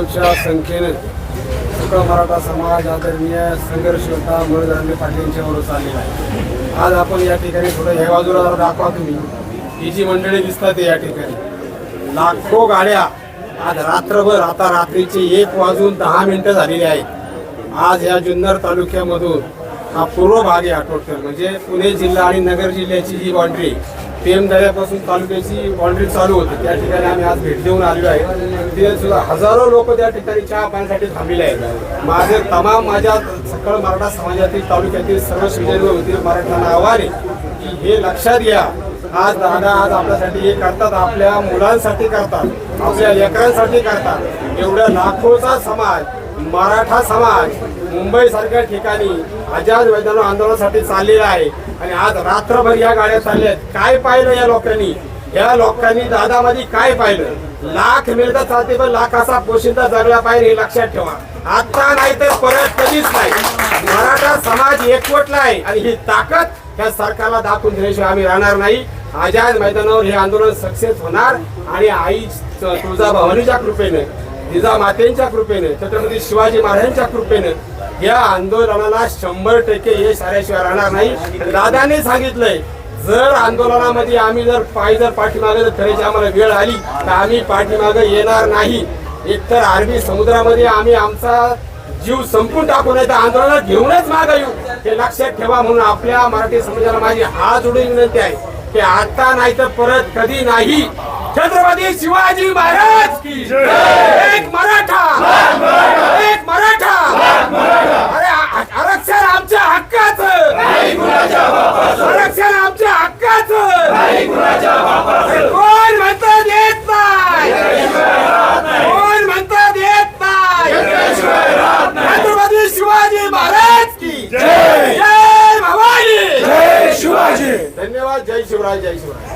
मोठ्या संख्येनं सकळ मराठा समाज आदरणीय संघर्ष योद्धा मुळधरणे पाटील यांच्यावर चाललेला आहे. आज आपण या ठिकाणी थोडं ह्या बाजूला जरा दाखवा तुम्ही. ही जी मंडळी दिसतात या ठिकाणी. लाखो गाड्या आज रात्रभर आता रात्रीचे एक वाजून दहा मिनिटं झालेली आहेत. आज या जुन्नर तालुक्यामधून हा पूर्व भाग आहे आठवडकर म्हणजे पुणे जिल्हा आणि नगर जिल्ह्याची जी बाउंड्री पेम दऱ्यापासून तालुक्याची बाउंड्री चालू होती. त्या ठिकाणी आम्ही आज भेट देऊन आलेलो आहे. ते सुद्धा हजारो लोक त्या ठिकाणी चहा पाण्यासाठी थांबलेले आहेत. माझे तमाम माझ्या सकळ मराठा समाजातील तालुक्यातील सर्व शिवजन होतील मराठ्यांना आव्हान आहे की हे लक्षात घ्या. आज दादा आज आपल्यासाठी हे करतात आपल्या मुलांसाठी करतात आपल्या लेकरांसाठी करतात. एवढ्या लाखोचा समाज मराठा समाज मुंबई सारख्या ठिकाणी आझाद मैदान आंदोलनासाठी चाललेलं आहे. आणि आज रात्रभर या गाड्या चालल्या आहेत काय पाहिलं या लोकांनी? या लोकांनी दादामध्ये काय पाहिलं? लाख मिळतात चालते पण लाखाचा पोशिंदा जगला पाहिजे हे लक्षात ठेवा. आता नाही तर परत कधीच नाही. मराठा समाज एकवटला आहे आणि ही ताकद या सरकारला दाखवून दिल्याशिवाय आम्ही राहणार नाही. आझाद मैदानावर हे आंदोलन सक्सेस होणार आणि आई तुळजाभवानीच्या कृपेने. जिजामातेंच्या कृपेने छत्रपती शिवाजी महाराजांच्या कृपेने या आंदोलनाला शंभर टक्के यश आल्याशिवाय राहणार नाही. दादाने सांगितलंय जर आंदोलनामध्ये आम्ही जर पाय जर पाठीमागे जर करायची आम्हाला वेळ आली तर आम्ही पाठीमागे येणार नाही. एकतर अरबी समुद्रामध्ये आम्ही आमचा जीव संपून टाकू नाही तर आंदोलनात घेऊनच मागे येऊ. हे लक्षात ठेवा म्हणून आपल्या मराठी समाजाला माझी हात जोडून विनंती आहे की आता नाही तर परत कधी नाही. छत्रपती शिवाजी महाराज की एक मराठा एक मराठा अरे आ- आरक्षण आमच्या हक्काचं आरक्षण आमच्या हक्काचं. कोण म्हणतं देत नाही? कोण म्हणतं देत नाही? छत्रपती शिवाजी महाराज की. जय. भवानी. जय शिवाजी. धन्यवाद जय शिवराय जय शिवराय.